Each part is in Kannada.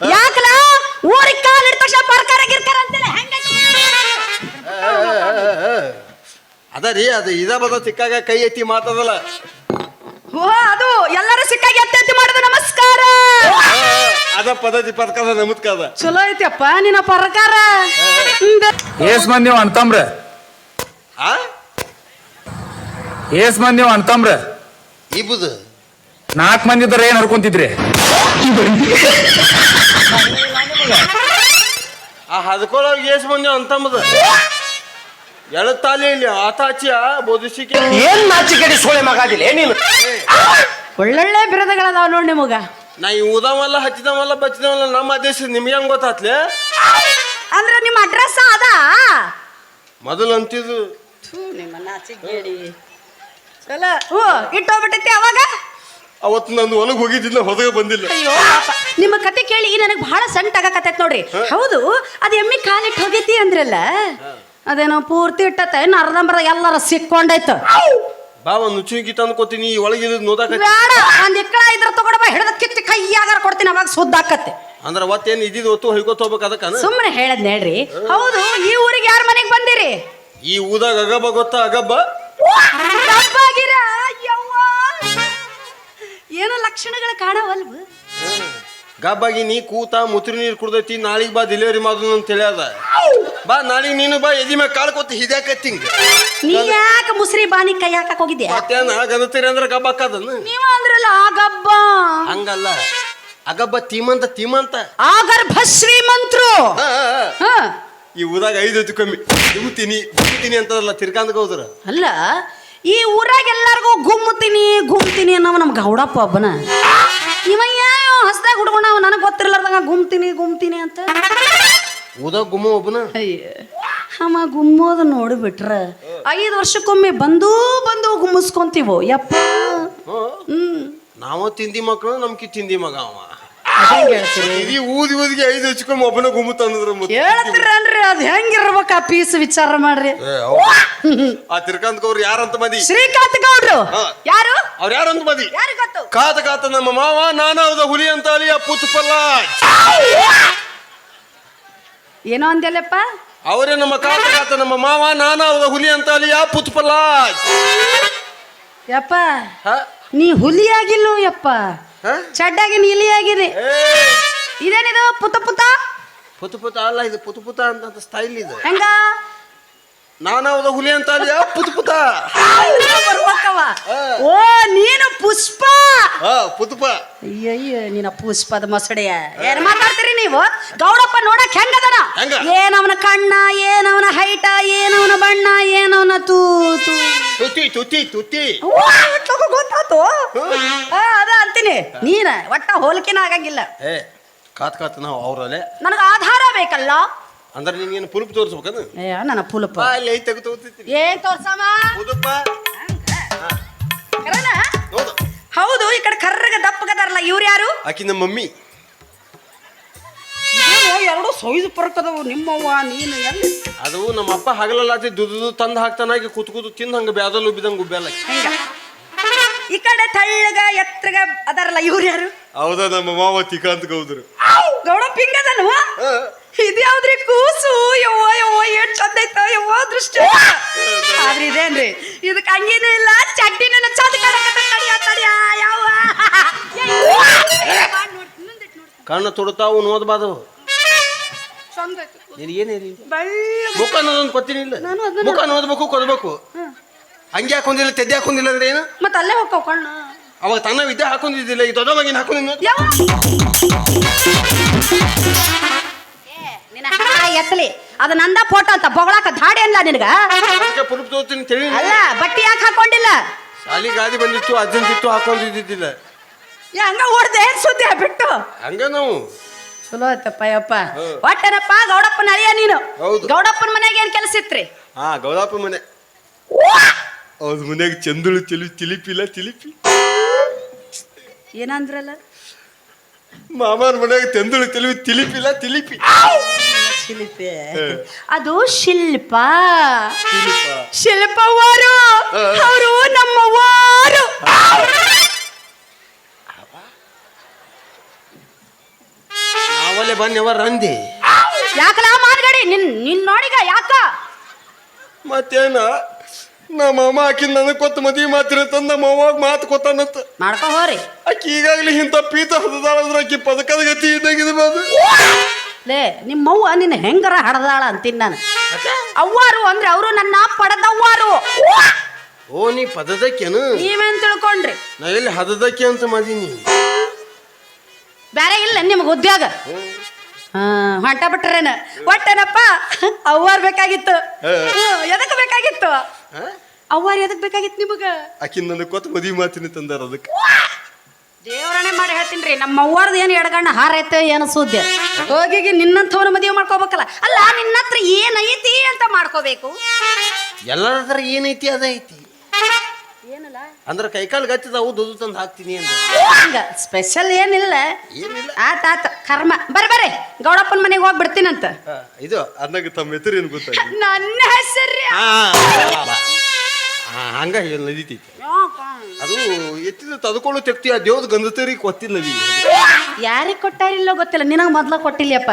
ಯಾಕಲ? ಊರಿಗೆ ಕಾಲಿಟ್ಟ ತಕ್ಷಣ ಪರ್ಕಾರ ಗಿರ್ಕಾರ ಅಂತೆಲ್ಲ. ಅದ ರೀ ಅದು ಇದ ಬದ ಸಿಕ್ಕಾಗ ಕೈ ಎತ್ತಿ ಮಾತದಲ್ಲ ಓ ಅದು ಎಲ್ಲರೂ ಸಿಕ್ಕಾಗಿ ಎತ್ತೆತ್ತಿ ಮಾಡೋದು ನಮಸ್ಕಾರ. ಅದ ಪದ್ಧತಿ ಪದಕದ ನಮತ್ಕದ ಚಲೋ ಐತಿಯಪ್ಪ ನಿನ್ನ ಪರ್ಕಾರ. ಏಸ್ ಮಂದಿ ನೀವು ಅಣ್ತಂಬ್ರ ಆ ಏಸ್ ಮಂದಿ ನೀವು ಅಣ್ತಂಬ್ರ ಇಬುದು ನಾಲ್ಕು ಮಂದಿ ಇದ್ರೆ ಏನ್ ಹರ್ಕೊಂತಿದ್ರಿ? ಆ ಹದ್ಕೊಳಗ್ ಏಸ್ ಮಂದಿ ಅಂತಂಬದ ಎಳತಾಲಿ ಇಲ್ಲಿ ಆತಾಚಿಯ ಬೋಧಿಸಿಕೆ. ಏನ್ ನಾಚಿಕೆಡಿ ಸೋಳೆ ಮಗಾದಿಲ್ಲ ಏನಿಲ್ಲ ಒಳ್ಳೊಳ್ಳೆ ಬಿರದಗಳದಾವ ನೋಡಿ ನಿಮಗ. ನಾ ಈ ಊದವಲ್ಲ ಹಚ್ಚಿದವಲ್ಲ ಬಚ್ಚಿದವಲ್ಲ ನಮ್ಮ ದೇಶದ ನಿಮ್ಗೆ ಹೆಂಗ್ ಗೊತ್ತಾತ್ಲೆ? ಅಂದ್ರೆ ನಿಮ್ಮ ಅಡ್ರೆಸ್ ಅದ? ಮೊದಲು ಅಂತಿದ್ದು. ನಿಮ್ಮ ನಾಚಿಗೇಡಿ ಚಲೋ. ಹ್ಞೂ ಇಟ್ಟೋಗ್ಬಿಟ್ಟೈತಿ ಅವಾಗ? ಅವತ್ತು ನಾನು ಹೊಲಗ್ ಹೋಗಿದ್ದಿಲ್ಲ ಹೊರಗೆ ಬಂದಿಲ್ಲ. ಅಯ್ಯೋ ಪಾಪ. ನಿಮ್ಮ ಕತೆ ಕೇಳಿ ನನಗೆ ಬಹಳ ಸಣ್ಣ ಆಗಕತ್ತೈತ್ ನೋಡ್ರಿ. ಹೌದು ಅದು ಎಮ್ಮಿ ಕಾಲಿಟ್ಟು ಹೋಗೈತಿ ಅಂದ್ರಲ್ಲ? ಅದೇನೋ ಪೂರ್ತಿ ಇಟ್ಟತ್ತೆ ಇನ್ನು ಅರ್ಧಂಬರ್ಧ ಎಲ್ಲಾರ ಸಿಕ್ಕೊಂಡೈತ? ಬಾ ಒಂದು ನುಚ್ಚುಗಿ ತಂದು ಕೊತೀನಿ ಈ ಒಳಗಿದ್ ನೋದಾಕ ಬೇಡ ಒಂದ್ ಇಕ್ಕಳ ಇದ್ರ ತಗೊಂಡ ಬಾ ಹಿಡಿದ ಕಿತ್ತಿ ಕೈಯಾಗಾರ ಕೊಡ್ತೀನಿ ಅವಾಗ ಸುದ್ದಾಕತ್ತೆ ಅಂದ್ರೆ ಅವತ್ತೇನು ಇದ್ದಿದ್ದು ಇದ್ದಿದ್ ಒತ್ತು ಹೊಯ್ಕೋತ ಹೋಗ್ಬೇಕು ಅದಕ್ಕನ ಸುಮ್ಮನೆ ಹೇಳದ್ ಹೇಳ್ರಿ. ಹೌದು ಈ ಊರಿಗೆ ಯಾರ ಮನೆಗೆ ಬಂದಿರಿ? ಈ ಊದಾಗ ಅಗಬ್ಬ ಗೊತ್ತಾ ಅಗಬ್ಬ? ಕಾಣವಲ್ವ? ಗಬ್ಬಾಗಿ ನೀ ಕೂತ ಮುತ್ರಿ ನೀರು ಕುಡ್ದೈತಿ ನಾಳಿಗೆ ಬಾ ಡಿಲಿವರಿ ಮಾಡೋದು ಅಂತ ಹೇಳ್ಯಾದ. ಬಾ ನಾಳಿಗೆ ನೀನು ಬಾ ಎದಿ ಮ್ಯಾಗ ಕಾಲ್ ಕೊತ್ತ ಹಿದ್ಯಾಕತ್ತಿಂಗ ನೀ ಯಾಕೆ ಮುಸ್ರಿ ಬಾನಿ ಕೈ ಹಾಕಕ್ ಹೋಗಿದ್ಯಾ? ಮತ್ತೇನ ಗನತೀರಿ ಅಂದ್ರೆ ಗಬ್ಬ ಹಾಕದನ ನೀವ ಅಂದ್ರಲ್ಲ ಆಗಬ್ಬ ಹಂಗಲ್ಲ. ಅಗಬ್ಬ ತೀಮಂತ ತೀಮಂತ. ಆಗರ್ಭ ಶ್ರೀಮಂತ್ರು ಹಾ, ಆ. ಹಾ. ಈ ಊದಾಗ ಐದು ಹೊತ್ತು ಕಮ್ಮಿ. ದುಮ್ತೀನಿ ದುಮ್ತೀನಿ ಅಂತದಲ್ಲ ತಿರ್ಕಾಂದಕ ಹೋದ್ರ ಅಲ್ಲ ಈ ಊರಾಗ ಎಲ್ಲಾರ್ಗೂ ಗುಮ್ಮತೀನಿ ಗುಮ್ತೀನಿ ಅನ್ನವ ನಮ್ ಗೌಡಪ್ಪ ಒಬ್ಬನ. ಇವಯ್ಯ ಯಾವ ಹಸ್ದಾಗ ಹುಡ್ಕೊಂಡ ನನಗೆ ಗೊತ್ತಿರ್ಲಾರ್ದಂಗ ಗುಮ್ತೀನಿ ಗುಮ್ತೀನಿ ಅಂತ. ಊದಾಗ ಗುಮ್ಮ ಒಬ್ಬನ? ಅಯ್ಯ ಅವ ಗುಮ್ಮೋದು ನೋಡಿಬಿಟ್ರ. ಐದು ವರ್ಷಕ್ಕೊಮ್ಮೆ ಬಂದು ಬಂದು ಗುಮ್ಮಿಸ್ಕೊಂತೀವೋ ಯಪ್ಪ. ಹ್ಮ್. ನಾವ ತಿಂದಿ ಮಕ್ಕಳು ನಮ್ಗೆ ತಿಂದಿ ಮಗ ಅವ. ಅದಂಗ್ ಹೇಳ್ತೀರಿ ಇದೀ ಊದಿ ಊದಿಗೆ ಐದು ಹಚ್ಕೊಂಡು ಒಬ್ಬನ ಗುಮ್ಮು ತಂದ್ರ ಹೇಳ್ತೀರನ್ರಿ ಅದ್ ಹೆಂಗಿರ್ಬೇಕು ಆ ಪೀಸ್ ವಿಚಾರ ಮಾಡ್ರಿ. ಆ ತಿರ್ಕಾಂದಕವ್ರು ಯಾರಂತ ಮದಿ? ಶ್ರೀಕಾಂತ್ ಗೌಡ್ರು. ಯಾರು? ಅವ್ರ ಯಾರಂತ ಮದಿ? ಯಾರು ಗೊತ್ತು? ಕಾತ ಕಾತ ನಮ್ಮ ಮಾವ ನಾನಾವದ ಹುಲಿ ಅಂತ ಅಲಿ ಆ ಪುತ್ಪಲ್ಲ ಏನೋ ಅಂದ್ಯಲ್ಲಪ್ಪ? ಅವರೇ ನಮ್ಮ ಕಾತ ಕಾತ ನಮ್ಮ ಮಾವ ನಾನಾವದ ಹುಲಿ ಅಂತ ಅಲಿ ಆ ಪುತ್ಪಲ್ಲ ಯಪ್ಪ. ನೀ ಹುಲಿಯಾಗಿಲ್ಲೋ ಯಪ್ಪ. ಚಡ್ಡಾಗಿ ನೀಲಿಯಾಗಿರಿ ಇದೇನಿದು? ಪುತ ಪುತ? ಪುತ ಪುತ ಅಲ್ಲ ಇದು ಪುತ ಪುತ ಅಂತ ಸ್ಟೈಲ್ ಇದೆ. ಹೆಂಗ? ನಾನು ಹುಲಿ ಅಂತ ಪುತ ಪುತ್? ಪುತ ಬರ್ಬೇಕವ ಓ ನೀನು ಪುಷ್ಪ! ಹಾ ಪುತ್ಪ ಅಯ್ಯಯ್ಯ ನೀನ ಪುಷ್ಪದ ಮೊಸಡೆಯ. ಏನ್ ಮಾತಾಡ್ತೀರಿ ನೀವು? ಗೌಡಪ್ಪ ನೋಡಕ್ ಹೆಂಗದನ? ಹೆಂಗ? ಏನವನ ಕಣ್ಣ ಏನವನ ಹೈಟ ಏನವನ ಬಣ್ಣ ಏನವನ ತೂ ತುತಿ ತುತಿ ತುತಿ ಗೊತ್ತಾತು ಅದ ಅಂತೀನಿ. ನೀನ ಒಟ್ಟ ಹೋಲಿಕೆನ ಆಗಂಗಿಲ್ಲ. ಏ ಕಾತ್ ಕಾತ್ ನಾವು ಅವ್ರಲ್ಲೇ. ನನಗ ಆಧಾರ ಬೇಕಲ್ಲ? ಅಂದ್ರೆ ನಿನ್ಗೇನು ಪುಲುಪ್ ತೋರಿಸ್ಬೇಕನ? ಏ ನನ್ನ ಪುಲುಪ. ಅಲ್ಲಿ ಐತೆ ತೆಗೆದು ತಗೋತಿರ್ತೀನಿ ಏನ್ ತೋರ್ಸಮ್ಮ. ಕರೆನ? ಹೌದು. ಈ ಕಡೆ ಕರ್ರಗ ದಪ್ಪಗದಾರಲ್ಲ ಇವ್ರು ಯಾರು? ಆಕಿ ನಮ್ಮ ಮಮ್ಮಿ. ಎರಡು ಸೊಯ್ದು ಪರಕದವು ನಿಮ್ಮವ್ವ ನೀನು ಎಲ್ಲಿ ಅದು ನಮ್ಮ ಅಪ್ಪ ಹಗಲಲ್ಲಾತಿ ದುದು ತಂದು ಹಾಕ್ತಾನಾಗಿ ಕೂತ್ ಕೂತು ತಿಂದು ಹಂಗೆ ಬ್ಯಾದಲ್ಲಿ ಉಬ್ಬಿದಂಗ ಉಬ್ಬ್ಯಾಲ ಹಿಂಗ ಈ ಕಡೆ ತಳ್ಳಗ ಎತ್ತಗ ಅದಾರಲ್ಲ ಇವ್ರು ಯಾರು ಹೌದಾ ನಮ್ಮ ಮಾವ ತಿಕಾಂತ ಗೌದ್ರು ಗೌಡ ಪಿಂಗದನು ಇದು ಯಾವ್ದ್ರಿ ಕೂಸು ಯವ್ವ ಯವ್ವ ಏನ್ ಚಂದ ಐತ ಯವ್ವ ದೃಷ್ಟಿ ಆದ್ರೆ ಇದೇನ್ರಿ ಇದಕ್ಕೆ ಹಂಗೇನು ಇಲ್ಲ ಚಡ್ಡಿನ ಚಂದ ಕಾಣಕತ್ತ ತಡಿಯ ತಡಿಯ ಯಾವ ಕಣ್ಣು ತೊಡ್ತಾವು ನೋದ್ಬಾದವು ಚಂದ ಐತಿ. ನಿನಗೇನೇನಿ ಬೆಳ್ಳಗ್ ಮುಖ ಅನ್ನೋದೊಂದು ಪತ್ತಿನ ಇಲ್ಲ. ನಾನು ಅದನ್ನ- ಮುಖ ನೋದ್ಬೇಕು ಕೊದ್ಬೇಕು ಹಂಗೆ ಹಾಕೊಂಡಿಲ್ಲ ತೆದ್ದೆ ಹಾಕೊಂಡಿಲ್ಲ ಅಂದ್ರೆ ಏನು? ಮತ್ತೆ ಅಲ್ಲೇ ಹೋಗ್ತಾವ ಕಣ್ಣು. ಅವಾಗ ತನ್ನ ವಿದ್ಯೆ ಹಾಕೊಂಡಿದ್ದಿಲ್ಲ ಈ ದೊಡ್ಡ ಮಗಿನ ಹಾಕೊಂಡಿನ ಯಾವ ನಿನ್ನ ಹಣ ಎತ್ತಲಿ. ಅದು ನಂದ ಫೋಟೋ ಅಂತ ಬೊಗಳಾಕ ಧಾಡಿ ಅಲ್ಲ ನಿನಗ? ಅದಕ್ಕೆ ಪುರುಪ್ ತೋತೀನಿ ತಿಳಿ ಅಲ್ಲ ಬಟ್ಟಿ ಯಾಕೆ ಹಾಕೊಂಡಿಲ್ಲ? ಶಾಲಿ ಗಾದಿ ಬಂದಿತ್ತು ಅಜ್ಜಂತಿತ್ತು ಹಾಕೊಂಡಿದ್ದಿದ್ದಿಲ್ಲ. ಏ, ಹಂಗ ಓಡ್ದೆ ಏನ್ ಸುದ್ದಿ ಬಿಟ್ಟು ಹಂಗ ನಾವು. ಚಲೋ ಆಯ್ತಪ್ಪ ಯಪ್ಪ ಒಟ್ಟನಪ್ಪ ಗೌಡಪ್ಪನ ಅಳಿಯ ನೀನು. ಹೌದು. ಗೌಡಪ್ಪನ ಮನೆಗೆ ಏನ್ ಕೆಲಸ ಇತ್ರಿ? ಹಾ ಗೌಡಪ್ಪ ಮನೆ. ಅವ್ರ ಮನೆಗೆ ಚಂದುಳು ಚಿಲಿ ಚಿಲಿಪಿ. ಏನಂದ್ರಲ್ಲ? ಮಾಮನ ಮನ್ಯಾಗ ಚಂದಳು ತಿಳಿವಿ ತಿಲಿಪಿಲ್ಲ ತಿಲಿಪಿ. ಶಿಲ್ಪಿ ಅದು ಶಿಲ್ಪ. ಶಿಲ್ಪ. ಶಿಲ್ಪವರು ಅವರು ನಮ್ಮವರು. ನಾವ ರಂದಿ. ಬನ್ನಿ ಅವರ ಅಂದಿ ಯಾಕಲ ಮಾನ್ಗಡಿ ನಿನ್ ನಿನ್ ನೋಡಿಗ ಯಾಕ? ಮತ್ತೇನ? ನಮ್ಮ ಅಮ್ಮ ಆಕಿನ ನನಗೆ ಕೊತ್ತ ಮದಿ ಮಾತಿನ ತಂದ ನಮ್ಮ ಅವ್ವಾಗ ಮಾತು ಕೊತ್ತಾನಂತ ಮಾಡ್ಕೊ ಹೋರಿ. ಆಕಿ ಈಗಾಗಲೇ ಇಂಥ ಪೀತ ಹದದಾಳಂದ್ರೆ ಆಕಿ ಪದಕದ ಗತಿ ಇದ್ದಾಗಿದೆ ಬಂದು ಲೇ ನಿಮ್ಮವ್ವ ನಿನ್ನ ಹೆಂಗರ ಹಡದಾಳ ಅಂತೀನಿ ನಾನು. ಅವ್ವಾರು ಅಂದ್ರೆ ಅವರು ನನ್ನ ಪಡೆದವ್ವಾರು. ಓ ನೀ ಪದದಕ್ಕೇನು? ನೀವೇನ್ ತಿಳ್ಕೊಂಡ್ರಿ? ನಾ ಎಲ್ಲಿ ಹದದಕ್ಕೆ ಅಂತ ಮಾಡೀನಿ ಬ್ಯಾರೆ ಇಲ್ಲ ನಿಮ್ಗೆ ಉದ್ಯೋಗ. ಹಾ ಹೊಂಟ ಬಿಟ್ರೇನ? ಒಟ್ಟೇನಪ್ಪ ಅವ್ವಾರ್ ಬೇಕಾಗಿತ್ತು. ಎದಕ್ಕೆ ಎದಕ್ ಬೇಕಾಗಿತ್ತು? ಅವ್ವಾರ್ ಎದಕ್ ಬೇಕಾಗಿತ್ತು ನಿಮಗ? ಆಕಿ ನನ್ನ ಕೊತ್ತ ಮದುವೆ ಮಾತಿನ ತಂದಾರ ಅದಕ್ಕೆ. ದೇವರಣೆ ಮಾಡಿ ಹೇಳ್ತೀನಿ ನಮ್ಮ ಅವ್ವಾರ್ದ ಏನು ಎಡಗಣ್ಣ ಹಾರೈತೆ ಏನು ಸುದ್ದಿ? ಹೋಗಿ ನಿನ್ನಂಥವ್ನ ಮದುವೆ ಮಾಡ್ಕೋಬೇಕಲ್ಲ. ಅಲ್ಲ ನಿನ್ನ ಹತ್ರ ಏನೈತಿ ಅಂತ ಮಾಡ್ಕೋಬೇಕು? ಎಲ್ಲರ ಹತ್ರ ಏನೈತಿ ಅದೈತಿ? ಅಂದ್ರೆ ಕೈಕಾಲು ಗತ್ತಿದಾವು ದುದು ತಂದು ಹಾಕ್ತೀನಿ ಅಂತ ಹಂಗ ಸ್ಪೆಷಲ್ ಏನಿಲ್ಲ. ಏನಿಲ್ಲ. ಆತ ಆತ ಕರ್ಮ. ಬರ್ರಿ ಬರ್ರಿ ಗೌಡಪ್ಪನ ಮನೆಗೆ ಹೋಗಿ ಬಿಡ್ತೀನಂತ. ಇದು ಅಂದಾಗ ತಮ್ಮ ಹೆಸರು ಏನು ಗೊತ್ತಾಗ ನನ್ನ ಹೆಸರು ಹಂಗ ಹೇಳಿ ನದೀತೈತಿ ಅದು ಎತ್ತಿದ ತದ್ಕೊಳ್ಳು ತೆಗ್ತಿ ಆ ದೇವ್ದ ಗಂಧತರಿ ಕೊತ್ತಿಲ್ಲ ನದಿ ಯಾರಿಗೆ ಕೊಟ್ಟಾರಿಲ್ಲ ಗೊತ್ತಿಲ್ಲ ನಿನಗೆ ಮೊದ್ಲ ಕೊಟ್ಟಿಲ್ಲಪ್ಪ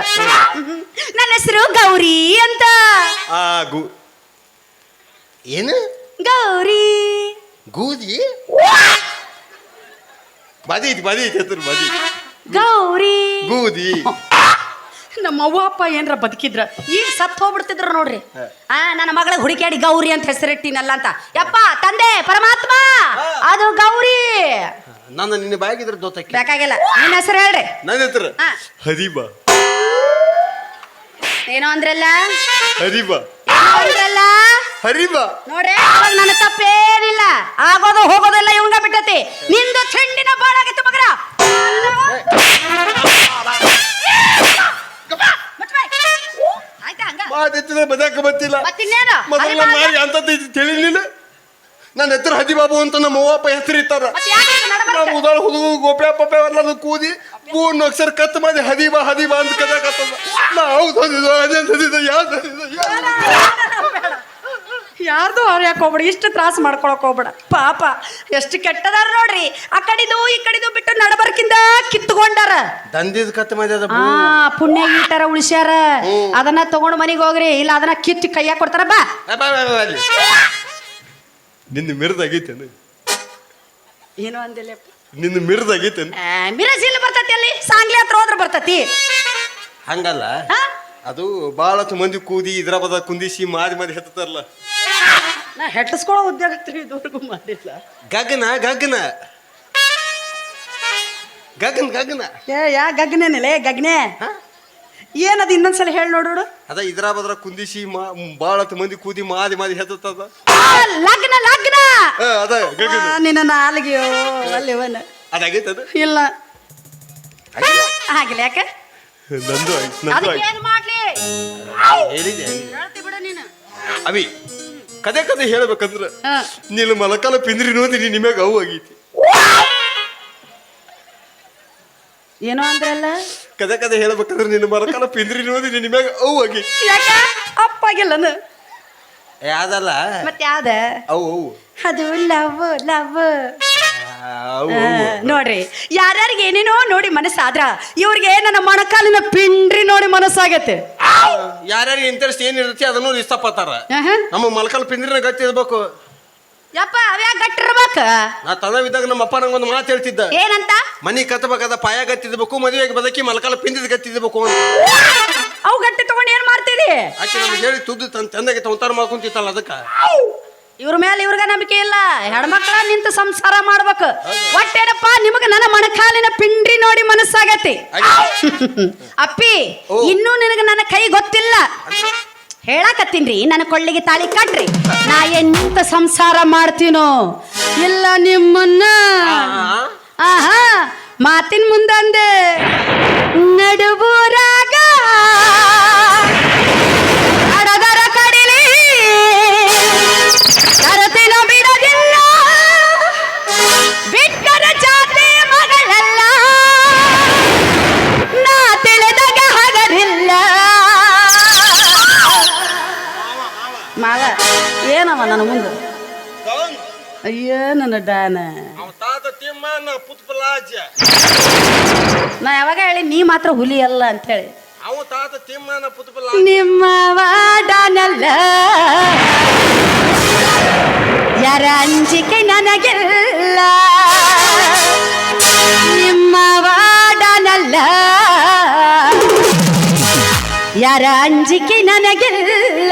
ನನ್ನ ಹೆಸರು ಗೌರಿ ಅಂತ. ಆ ಗು ಏನು? ಗೌರಿ. ಗೂದಿ? ಬಾದಿ ಐತಿ ಬಾದಿ ಐತಿ ಹೆಸರು ಬಾದಿ ಗೌರಿ. ಗೂದಿ. ನಮ್ಮ ಅವ್ವ ಅಪ್ಪ ಏನ್ರ ಬದುಕಿದ್ರ ಈಗ ಸತ್ ಹೋಗ್ಬಿಡ್ತಿದ್ರ ನೋಡ್ರಿ. ಆ ನನ್ನ ಮಗಳ ಹುಡುಕ್ಯಾಡಿ ಗೌರಿ ಅಂತ ಹೆಸರಿಟ್ಟಿನಲ್ಲ ಅಂತ. ಯಪ್ಪ ತಂದೆ ಪರಮಾತ್ಮ ಅದು ಗೌರಿ. ನನ್ನ ನಿನ್ನ ಬಾಯಾಗಿದ್ರೆ ದೋತಕ್ಕೆ. ಬೇಕಾಗಿಲ್ಲ. ನಿನ್ನ ಹೆಸರು ಹೇಳ್ರಿ. ನನ್ನ ಹೆಸರು? ಹಾ. ಹರಿಬಾ ಏನೋ ಅಂದ್ರಲ್ಲ? ಹರಿಬಾ ಏನೋ ಅಂದ್ರಲ್ಲ? ಹರಿಬಾ ನೋಡ್ರಿ ಅವಾಗ ನನ್ನ ತಪ್ಪೇನಿಲ್ಲ. ಆಗೋದು ಹೋಗೋದೆಲ್ಲ ಇವಂಗ ಬಿಟ್ಟತಿ. ನಿಂದು ಚೆಂಡಿನ ಬಾಳಾಗಿತ್ತು ಮಗರ. ಆಯ್ತಾ ಹಂಗ? ಬದಾಕ ಬತ್ತಿಲ್ಲ ಮತ್ತಿನ್ನೇನು? ಮೊದಲ ಹರಿಬಾ ಅಂದ? ಮಾರಿ ಅಂತದ್ದು ಐತಿ ತಿಳಿಲಿಲ್ಲ. ನನ್ನ ಹೆಸರು ಹಜಿಬಾಬು ಅಂತ ನಮ್ಮ ಅವ್ವಪ್ಪ ಹೆಸರು ಇಟ್ಟಾರ ಮತ್ತೆ ಯಾಕೆ ಇದು ನಡಬರ್ಕ? ನಾವು ಉದಾಳ ಹುಡುಗ ಗೋಪ್ಯ ಪಪ್ಯ ಕೂದಿ ಮೂರ್ನು ಅಕ್ಷರ ಕತ್ ಮಾಡಿ ಹದಿಬಾ ಹದಿಬಾ ಅಂತ ಕದಾಕತ್ತದ ಅದೇ ತಂದಿದ್ದು ಯಾರು ತಂದಿದ್ದು ಯಾರು ಯಾರ್ದು ಅವ್ರು ಯಾಕೆ ಹೋಗ್ಬೇಡ? ಇಷ್ಟು ತ್ರಾಸ ಮಾಡ್ಕೊಳಕ್ ಹೋಗ್ಬೇಡ. ಪಾಪ ಎಷ್ಟು ಕೆಟ್ಟದಾರ ನೋಡ್ರಿ. ಆ ಕಡಿದು ಈ ಕಡಿದು ಬಿಟ್ಟು ನಡಬರ್ಕಿಂದ ಕಿತ್ಕೊಂಡಾರ ದಂದಿದ ಕತ್ ಮದ್ಯದ ಆ ಪುಣ್ಯ ಗೀಟಾರ ಉಳಿಸ್ಯಾರ. ಅದನ್ನ ತಗೊಂಡು ಮನೆಗೆ ಹೋಗ್ರಿ. ಇಲ್ಲ ಅದನ್ನ ಕಿತ್ತು ಕೈಯಾಗ ಕೊಡ್ತಾರ ಬಾ. ನಿನ್ನ ಮಿರ್ದಾಗೈತೇನು ಏನು ಅಂದಿಲ್ಲ ನಿನ್ನ ಮಿರ್ದಾಗೈತೇನು ಮಿರಜಿಲ್ ಬರ್ತತಿ ಅಲ್ಲಿ? ಸಾಂಗ್ಲಿ ಹತ್ರ ಹೋದ್ರ ಬರ್ತತಿ. ಹಂಗಲ್ಲ. ಹಾ? ಅದು ಭಾಳ ಮಂದಿ ಕೂದಿ ಇದ್ರ ಬದ ಕುಂದಿಸಿ ಮಾರಿ ಮಾರಿ ಹೆತ್ತಾರಲ್ಲ ನಾ ಹೆಟ್ಟಿಸ್ಕೊಳ್ಳೋ ಉದ್ಯೋಗ ಇದುವರೆಗೂ ಮಾಡಿಲ್ಲ. ಗಗನ ಗಗನ. ಗಗನ್ ಗಗನ. ಏ ಯಾ ಗಗ್ನೇನಿಲ್ಲ ಏ ಗಗ್ನೆ ಏನದು ಇನ್ನೊಂದ್ಸಲ ಹೇಳಿ ನೋಡು ಅದ ಇದ್ರ ಬದ್ರ ಕುಂದಿಸಿ ಮಾ ಭಾಳ ಮಂದಿ ಕೂದಿ ಮಾದಿ ಮಾದಿ ಹೆತ್ತದ ಲಗ್ನ ಲಗ್ನ! ಅದ ಗಗನ. ನಿನ್ನ ನಾಲ್ಗೆಯೋ ಅಲ್ಲಿವನ ಅದು ಇಲ್ಲ. ಆಗಿಲ್ಲ? ಯಾಕೆ? ನಂದು ಆಯ್ತು ನಂದು ಆಯ್ತು. ಹೇಳಿದೆ. ಹೇಳ್ತಿ ಬಿಡ ನೀನು. ಅವಿ ಕದೆ ಕದೆ ಹೇಳ್ಬೇಕಂದ್ರ ಹಾ. ನೀನು ಮಲಕಾಲ ಪಿಂದ್ರಿ ನೋಡಿ ನಿಮಗೆ ಅವು ಆಗೈತಿ. ಏನೋ ಅಂದ್ರಲ್ಲ? ಕದೆ ಕದೆ ಹೇಳ್ಬೇಕಂದ್ರ ನಿನ್ನ ಮಲಕಾಲ ಪಿಂದ್ರಿ ನೋಡಿದ್ರಿ ನಿಮಗೆ ಅವು ಆಗೈತಿ. ಯಾಕ? ಅಪ್ಪಾಗಿಲ್ಲನ? ಯಾವ್ದಲ್ಲ? ಮತ್ತೆ ಯಾವ್ದ ಅವು ಅವು. ಅದು ಲವ್ ಲವ್. ನೋಡ್ರಿ ಯಾರ್ಯಾರಿಗೆ ಏನೇನೋ ನೋಡಿ ಮನಸ್ಸಾದ್ರ ಇವ್ರಿಗೆ ನನ್ನ ಮೊಣಕಾಲಿನ ಪಿಂಡ್ರಿ ನೋಡಿ ಮನಸ್ಸಾಗತ್ತೆ ಯಾರ್ಯಾರಿಗೆ ಇಂಟ್ರೆಸ್ಟ್ ಏನ್ ಇರ್ತೈತಿ ಅದನ್ನು ಇಷ್ಟಪತ್ತಾರ ಆಹಾ. ನಮ್ಮ ಮೊಳಕಾಲ ಪಿಂಡ್ರಿನ ಗತಿ ಇರ್ಬೇಕು. ಯಪ್ಪ ಅವ್ಯಾಗ ಗಟ್ಟಿರ್ಬೇಕ ನಾ ತನವಿದ್ದಾಗ ನಮ್ಮ ಅಪ್ಪ ನಂಗೊಂದು ಮಾತು ಹೇಳ್ತಿದ್ದ. ಏನಂತ? ಮನಿ ಕತ್ತಬೇಕಾದ ಪಾಯ ಗತ್ತಿದ್ಬೇಕು ಮದುವೆಗೆ ಬದಕಿ ಮಲಕಾಲ ಪಿಂದಿದ ಗತ್ತಿದ್ಬೇಕು ಅಂತ. ಅವು ಗಟ್ಟಿ ತಗೊಂಡು ಏನ್ ಮಾಡ್ತಿದಿ? ಆಕೆ ನಮ್ಗೆ ಹೇಳಿ ತುದ್ದು ತನ್ನ ತಂದೆಗೆ ತೊಂತಾರ ಮಾಡ್ಕೊಂತಿತ್ತಲ್ಲ ಅದಕ್ಕ. ಇವ್ರ ಮೇಲೆ ಇವ್ರಿಗ ನಂಬಿಕೆ ಇಲ್ಲ. ಹೆಣ್ಮಕ್ಳ ನಿಂತು ಸಂಸಾರ ಮಾಡ್ಬೇಕು. ಒಟ್ಟೇನಪ್ಪ ನಿಮಗ ನನ್ನ ಮಣಕಾಲಿನ ಪಿಂಡ್ರಿ ನೋಡಿ ಮನಸ್ಸಾಗತಿ. ಅಪ್ಪಿ. ಇನ್ನೂ ನಿನಗ ನನ್ನ ಕೈ ಗೊತ್ತಿಲ್ಲ. ಹೇಳಕತ್ತೀನ್ರಿ ನನ್ನ ಕೊಳ್ಳಿಗೆ ತಾಳಿ ಕಟ್ರಿ. ನಾ ಏನ್ ನಿಂತ ಸಂಸಾರ ಮಾಡ್ತೀನೋ? ಇಲ್ಲ ನಿಮ್ಮನ್ನ. ಆಹಾ. ಮಾತಿನ ಮುಂದಂದೆ. ನಡುಬೂರಾಗ ಕರತಿನ ಬಿಡದಿಲ್ಲ. ಬಿಟ್ಟರ ಜಾತಿ ಮಗಳಲ್ಲ. ನಾ ತಿಳಿದಾಗ ಹಗರಿಲ್ಲ ಮಾವ ಏನವ ನನ್ನ ಮುಂದೆ? ಅಯ್ಯೋ ನನ್ನ ಡಾನ ನಾ ಯಾವಾಗ ಹೇಳಿ ನೀ ಮಾತ್ರ ಹುಲಿ ಅಲ್ಲ ಅಂತ ಹೇಳಿ ಅವ ತಾತ ತಿಮ್ಮನ ಪುತ್ಪಲ ನಿಮ್ಮ ವಾಡನಲ್ಲ. ಯಾರ ಅಂಜಿಕೆ ನನಗೆಲ್ಲ. ನಿಮ್ಮ ವಾಡನಲ್ಲ. ಯಾರ ಅಂಜಿಕೆ ನನಗೆಲ್ಲ.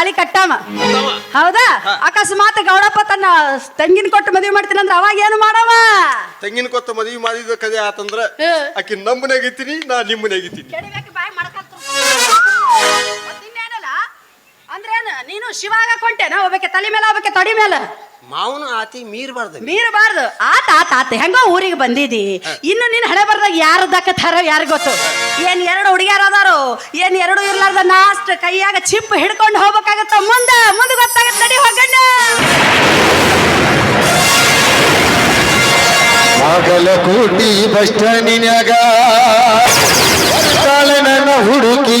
ತಾಳಿ ಕಟ್ಟಾಮ ಹೌದಾ? ಅಕಸ್ಮಾತ್ ಗೌಡಪ್ಪ ತನ್ನ ತಂಗಿನ ಕೊಟ್ಟು ಮದುವೆ ಮಾಡ್ತೀನಿ ಅಂದ್ರೆ ಅವಾಗ ಏನು ಮಾಡವ? ತೆಂಗಿನ ಕೊತ್ತ ಮದುವೆ ಮಾಡಿದ ಕದೆ ಆತಂದ್ರ. ಆಕಿ ನಮ್ಮನೆಗಿತ್ತೀನಿ ನಾ ನಿಮ್ಮನೆಗಿತ್ತೀನಿ ಮತ್ತಿನ್ನೇನಲ್ಲ ಅಂದ್ರೇನು ನೀನು ಶಿವಾಗ ಕೊಂಟೇನ? ಒಬ್ಬಕ್ಕೆ ತಲೆ ಮೇಲೆ ಒಬ್ಬಕ್ಕೆ ತೊಡಿ ಮೇಲೆ? ಮಾವನ ಆತಿ ಮೀರ್ಬಾರ್ದು ಮೀರಬಾರ್ದು. ಆತ ಆತ ಆತ ಹೆಂಗೋ ಊರಿಗೆ ಬಂದಿದಿ. ಇನ್ನು ನಿನ್ನ ಹಣೆ ಬರ್ದಾಗ ಯಾರು ದಕ್ಕತ್ತಾರ ಯಾರು ಗೊತ್ತು? ಏನ್ ಎರಡು ಹುಡುಗಿಯಾರ ಅದಾರು? ಏನ್ ಎರಡು ಇರ್ಲಾರ್ದ ನಾಷ್ಟ ಕೈಯಾಗ ಚಿಪ್ ಹಿಡ್ಕೊಂಡು ಹೋಗ್ಬೇಕಾಗತ್ತ? ಮುಂದ ಮುಂದೆ ಗೊತ್ತಾಗತ್ತ ನಡಿ ಹೋಗಣ್ಣ. ಬಾಗಲಕೋಟಿ ಬಸ್ ಸ್ಟ್ಯಾಂಡಿನ್ಯಾಗ ಬರ್ತಾಳೆ ನನ್ನ ಹುಡುಗಿ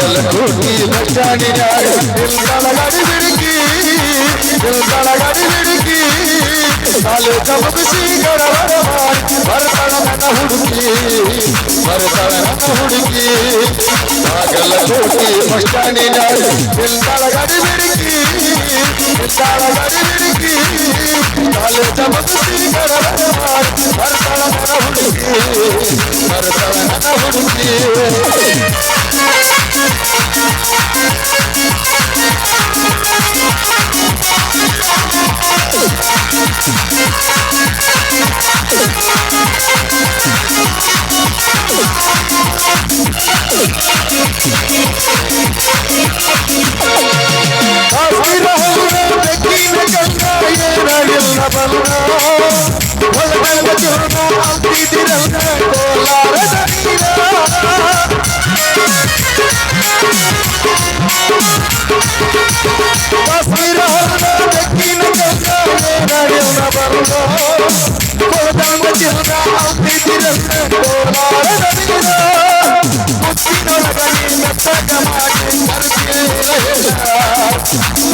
ಬಾಗಲಕೋಟಿ ಬಸ್ ಸ್ಟ್ಯಾಂಡಿನ್ಯಾಗ ನಿಲ್ದಾಳ ಗಾಡಿ ಬಿಡುಗಿ ನಿಲ್ದಾಳ ಗಾಡಿ ಬಿಡುಗಿ ಕಾಲೇಜ ಮುಗಿಸಿ ಗಡಬಡ ಮಾಡಿ ಬರ್ತಾಳ ನನ್ನ ಹುಡುಗಿ ಬರ್ತಾಳ ನನ್ನ ಹುಡುಗಿ ಬಾಗಲಕೋಟಿ ಬಸ್ ಸ್ಟ್ಯಾಂಡಿನ್ಯಾಗ ನಿಲ್ದಾಳ ಗಾಡಿ ಬಿಡುಗಿ ನಿಲ್ದಾಳ ಗಾಡಿ ಬಿಡುಗಿ ಕಾಲೇಜ ಮುಗಿಸಿ బలునా వల బల జురునా అంతి దిరన కోలార దనిరా వసిరా